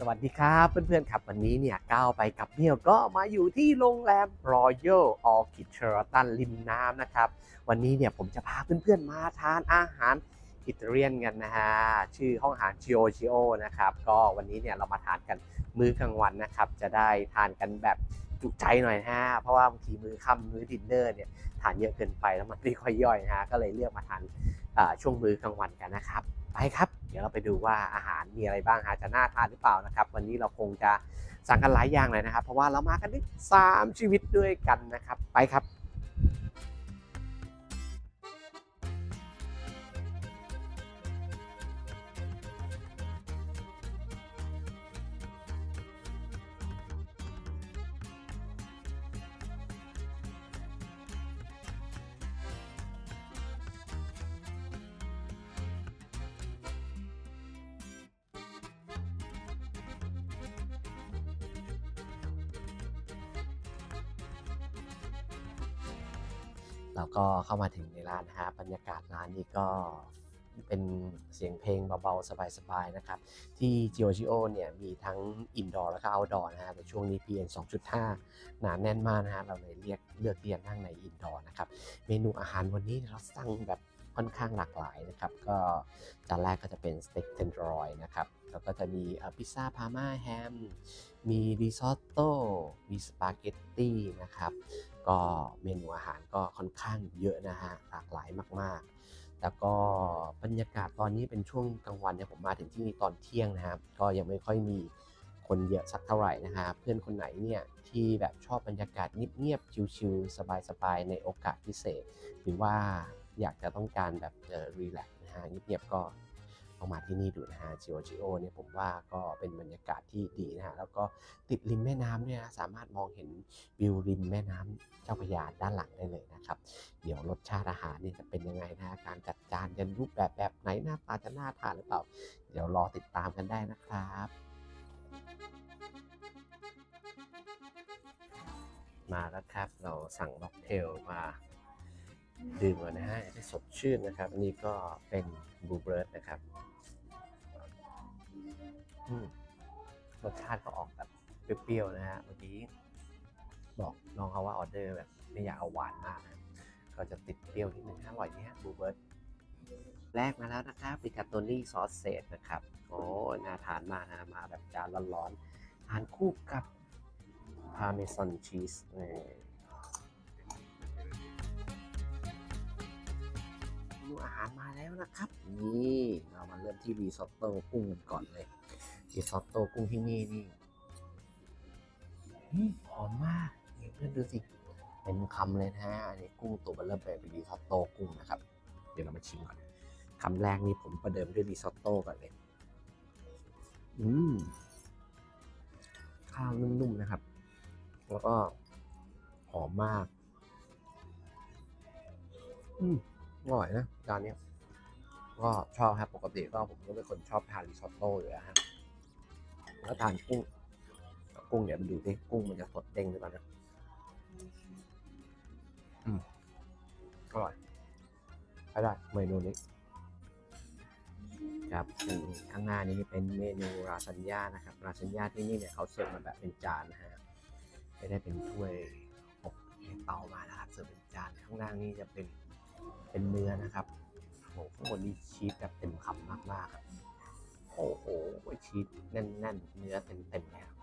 สวัสดีครับเพื่อนๆครับวันนี้เนี่ยก้าวไปกับเมียวก็มาอยู่ที่โรงแรม Royal Orchid Sheraton ริมน้ำนะครับ วันนี้เนี่ยผมจะพาเพื่อนๆมาทานอาหารอิตาเลียนกันนะฮะชื่อห้องอาหาร Gio Gio นะครับก็วันนี้เนี่ยเรามาทานกันมื้อกลางวันนะครับ จะได้ทานกันแบบจุใจหน่อยนะฮะเพราะว่าบางทีมื้อค่ำมื้อดินเนอร์เนี่ยทานเยอะเกินไปแล้วมันไม่ค่อยย่อยนะฮะก็เลยเลือกมาทานช่วงมื้อกลางวันกันนะครับ ไปครับ เดี๋ยวเราไปดูว่าอาหารมีอะไรบ้างฮะจะน่าทานหรือเปล่านะครับ วันนี้เราคงจะสั่งกันหลายอย่างเลยนะครับ เพราะว่าเรามากันถึงสามชีวิตด้วยกันนะครับ ไปครับ เราก็เข้ามาถึงในร้านนะฮะบรรยากาศร้านนี้ก็เป็นเสียงเพลงเบาๆ สบายๆ นะครับ ที่ g i o g i o เนี่ยมีทั้งอินดอร์แล้วก็ o อ t ดอร์นะฮะแต่ช่วงนี้ PM 2.5 หนาแน่นมากนะฮะเราเลยเรียกเลือกที่จะนั่งในอินดอร์นะครับ เมนูอาหารวันนี้เราสั่งแบบค่อนข้างหลากหลายนะครับ ก็จานแรกก็จะเป็นสเต็กเทนดร์อยนะครับ แล้วก็จะมีพิซซ่าพาม่าแฮม มีริซอตโต้ มีสปาเกตตี้นะครับ ก็เมนูอาหารก็ค่อนข้างเยอะนะฮะหลากหลายมากๆ แล้วก็บรรยากาศตอนนี้เป็นช่วงกลางวันเนี่ยผมมาถึงที่นี่ตอนเที่ยงนะครับ ก็ยังไม่ค่อยมีคนเยอะสักเท่าไหร่นะฮะเพื่อนคนไหนเนี่ยที่แบบชอบบรรยากาศเงียบๆชิลๆสบายๆในโอกาสพิเศษ หรือว่าอยากจะต้องการแบบรีแลกซ์นะฮะเงียบๆก็ ลองมาที่นี่ดูนะฮะจิโอจิโอเนี่ยผมว่าก็เป็นบรรยากาศที่ดีนะฮะแล้วก็ติดริมแม่น้ำเนี่ยนะสามารถมองเห็นวิวริมแม่น้ำเจ้าพระยาด้านหลังได้เลยนะครับ เดี๋ยวรสชาติอาหารนี่จะเป็นยังไงนะการจัดจานจะรูปแบบแบบไหนหน้าตาจะน่าทานหรือเปล่า เดี๋ยวรอติดตามกันได้นะครับมาแล้วครับ เราสั่งม็อกเทลมา ดื่มก่อนนะฮะได้สดชื่นนะครับอันนี้ก็เป็นบลูเบิร์ดนะครับรสชาติก็ออกแบบเปรี้ยวๆนะฮะเมื่อกี้บอกน้องเขาว่าออเดอร์แบบไม่อยากเอาหวานมากนะก็จะติดเปรี้ยวนิดนึงอร่อยนี่ฮะบลูเบิร์ดแรกมาแล้วนะครับปิกาโตนี่ซอสเซจนะครับ โอ้น่าทานมากนะมาแบบจานร้อนๆทานคู่กับพาเมซอนชีสนี่เมนู อาหารมาแล้วนะครับ นี่เรามาเริ่มที่รีซอตโต้กุ้งกันก่อนเลยรีซอตโต้กุ้งที่นี่นี่หอมมากเพื่อนดูสิเป็นคำเลยนะฮะอันนี้กุ้งตัวมันเริ่มเป็นรีซอตโต้กุ้งนะครับ เดี๋ยวเรามาชิมก่อนคำแรกนี่ผมประเดิมด้วยรีซอตโต้ก่อนเลย อืมข้าวนุ่มๆนะครับ แล้วก็หอมมาก อืม อร่อยนะจานนี้ก็ชอบครับปกติก็ผมก็เป็นคนชอบทานริซอตโต้อยู่แล้วฮะแล้วทานกุ้งกุ้งเดี๋ยวมาดูที่กุ้งมันจะสดเด้งหรือเปล่านะอืมอร่อยใช้ได้เมนูนี้ครับข้างหน้านี้เป็นเมนูราซานญ่านะครับ ราซานญ่าที่นี่เนี่ยเขาเสิร์ฟมาแบบเป็นจานนะฮะไม่ได้เป็นถ้วยอบเตามานะครับเสิร์ฟเป็นจานข้างล่างนี่จะเป็น เป็นเนื้อนะครับโอ้โหข้างบนนี่ชีสแบบเต็มคำมากๆครับโอ้โหชีสแน่นๆ เนื้อเต็มๆเลยครับ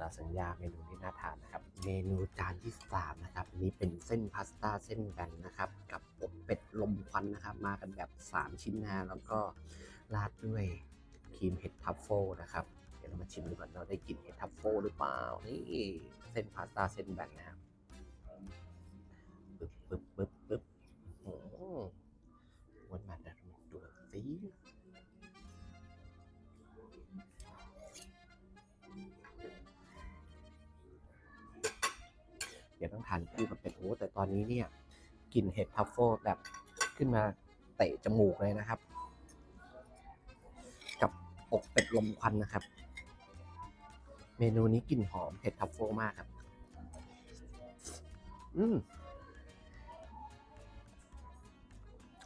ลาสัญญาเมนูที่น่าทานนะครับ เมนูจานที่สามนะครับนี้เป็นเส้นพาสต้าเส้นแบนนะครับ กับอบเป็ดลมควันนะครับ มากันแบบ 3 ชิ้นนะแล้วก็ราดด้วยครีมเห็ดทัฟเฟิลนะครับ เดี๋ยวเรามาชิมดูก่อนเราได้กลิ่นเห็ดทัฟเฟิลหรือเปล่านี่เส้นพาสต้าเส้นแบนนะครับานคู่กับเป็ดโอ้แต่ตอนนี้เนี่ยกลิ่นเห็ดทัฟเฟิลแบบขึ้นมาเตะจมูกเลยนะครับ กับอกเป็ดลมควันนะครับ เมนูนี้กลิ่นหอมเผ็ดทัฟเฟิลมากครับ อืม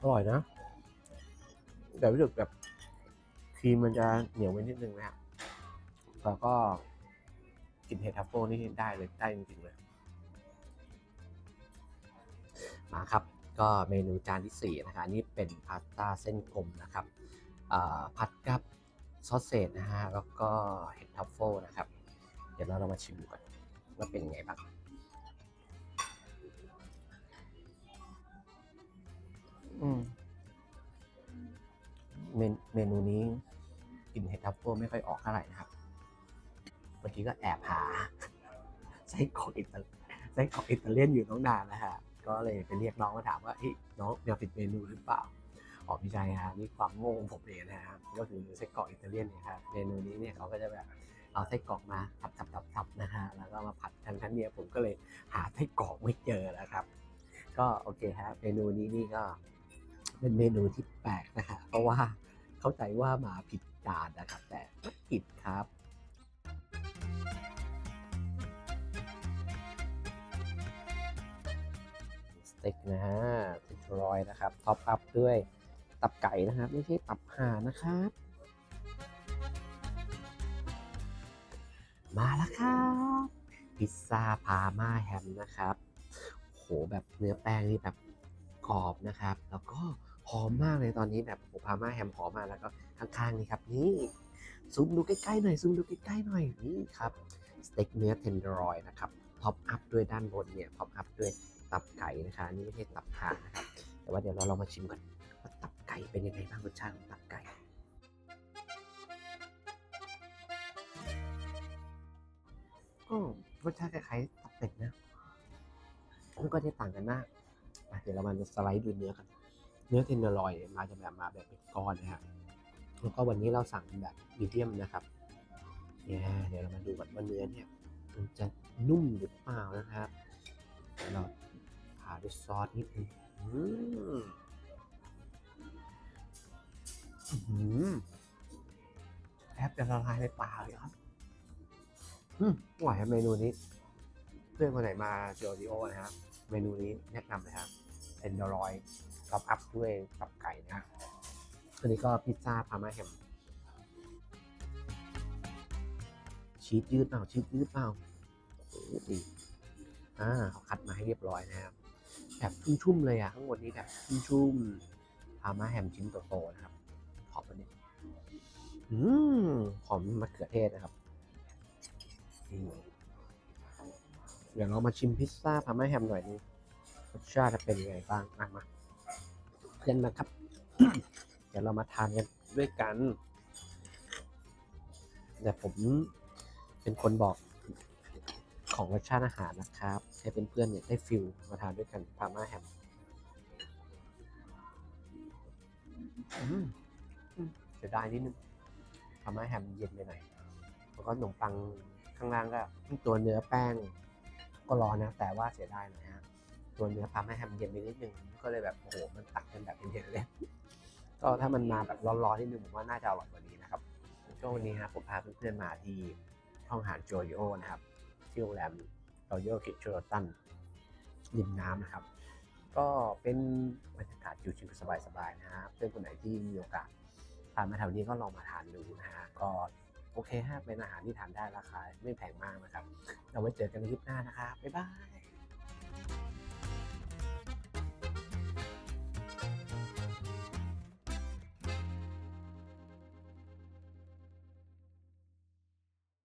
อร่อยนะ แต่รู้สึกแบบครีมมันจะเหนียวไปนิดนึงนะครับแล้วก็กินเฮดทัฟเฟิลนี่ได้เลยได้จริงๆเลย มาครับก็เมนูจานที่4นะครับอันนี่เป็นพาสต้าเส้นกลมนะครับอ่าผัดกับซอสเศษนะฮะแล้วก็เห็ดทัฟเฟิลนะครับ เดี๋ยวเราเรามาชิมดูกันว่าเป็นยังไงบ้างอืมเมนเมนูนี้กลิ่นเห็ดทัฟเฟิลไม่ค่อยออกเท่าไหร่นะครับเมื่อกี้ก็แอบหาไส้กรอกอิตาไส้กรอกอิตาเลียนอยู่น้องนานนะฮะ ก็เลยไปเรียกน้องมาถามว่าเฮ้ยน้องอยากปิดเมนูหรือเปล่าอ๋อพี่ใจฮะนี่ความโง่ของผมเองนะฮะก็คือไส้กรอกอิตาเลียนเนี่ยครับเมนูนี้เนี่ยเขาก็จะแบบเอาไส้กรอกมาทับทับทับทับนะฮะแล้วก็มาผัดทั้งทั้งเนี่ยผมก็เลยหาไส้กรอกไม่เจอนะครับ ก็โอเคฮะเมนูนี้นี่ก็เป็นเมนูที่แปลกนะฮะเพราะว่าเข้าใจว่ามาผิดจานนะครับ แต่ไม่ผิดครับ เต็กนะฮะติดรอยนะครับ ท็อปอัพด้วยตับไก่นะครับ ไม่ใช่ตับห่านนะครับ มาแล้วครับ พิซซ่าพาม่าแฮมนะครับ โหแบบเนื้อแป้งนี่แบบกรอบนะครับ แล้วก็หอมมากเลยตอนนี้แบบโอพาม่าแฮมหอมมากแล้วก็ข้างๆนี่ครับนี่ซูมดูใกล้ๆหน่อยซูมดูใกล้ๆหน่อยนี่ครับสเต็กเนื้อเทนเดอร์รอยนะครับท็อปอัพด้วยด้านบนเนี่ยท็อปอัพด้วย ตับไก่นะคะอันนี่ไม่ใช่ตับห่านนะครับ แต่ว่าเดี๋ยวเราลองมาชิมกันว่าตับไก่เป็นยังไงบ้างรสชาติของตับไก่ก็รสชาติคล้ายๆตับเป็ดนะมันก็จะต่างกันมากเดี๋ยวเรามาสไลด์ดูเนื้อกัน เนื้อเทนเดอร์ลอยมาจะแบบมาแบบเป็นก้อนนะฮะแล้วก็วันนี้เราสั่งแบบมีเดียมนะครับเนี่ยเดี๋ยวเรามาดูกันว่าเนื้อเนี่ยมันจะนุ่มหรือเปล่านะครับเรา ทาด้วยซอสนิดนึงอืมอื้อหือแทบจะละลายในปากเลยครับอืมอร่อยครับเมนูนี้ เพื่อนคนไหนมาเจอดิโอนะครับ เมนูนี้แนะนำเลยครับเอนดอรอยท็อปอัพด้วยตับไก่นะอันนี้ก็พิซซ่าพาม่าแฮมชีสยืดเปล่าชีสยืดเปล่าโอ้โหดีอ่าเขาคัดมาให้เรียบร้อยนะครับ แบบชุ่มๆเลยอะข้างบนนี้แบบชุ่มๆพามาแฮมชิ้นโตๆนะครับหอมอันนี้อืมหอมมะเขือเทศนะครับอืมเดี๋ยวเรามาชิมพิซซ่าพามาแฮมหน่อยนึงรสชาติจะเป็นยังไงบ้างมามาเพื่อนมาครับ เดี๋ยวเรามาทานกันด้วยกัน แต่ผมเป็นคนบอกของรสชาติอาหารนะครับ ให้เพื่อนๆเนี่ยได้ฟิลมาทานด้วยกันพาม่าแฮมอืมอืมเสียดายนิดนึงพาม่าแฮมเย็นไปหน่อยแล้วก็ขนมปังข้างล่างก็ตัวเนื้อแป้ง ก็ร้อนนะ แต่ว่าเสียดายหน่อยฮะตัวเนื้อพาม่าแฮมเย็นไปนิดนึงก็เลยแบบโอ้โหมันตักกันแบบเย็นๆเลยก็ถ้ามันมาแบบร้อนๆนิดนึงผมว่าน่าจะอร่อยกว่านี้นะครับก็วันนี้ครับผมพาเพื่อนๆมาที่ห้องอาหารโจโยนะครับที่โรงแรม รอยัลคิชเชอร์ตันริมน้ำนะครับ ก็เป็นบรรยากาศชิวๆสบายๆนะฮะเพื่อนคนไหนที่มีโอกาสผ่านมาแถวนี้ก็ลองมาทานดูนะฮะก็โอเคฮะเป็นอาหารที่ทานได้ราคาไม่แพงมากนะครับ เราไว้เจอกันในคลิปหน้านะครับบ๊ายบาย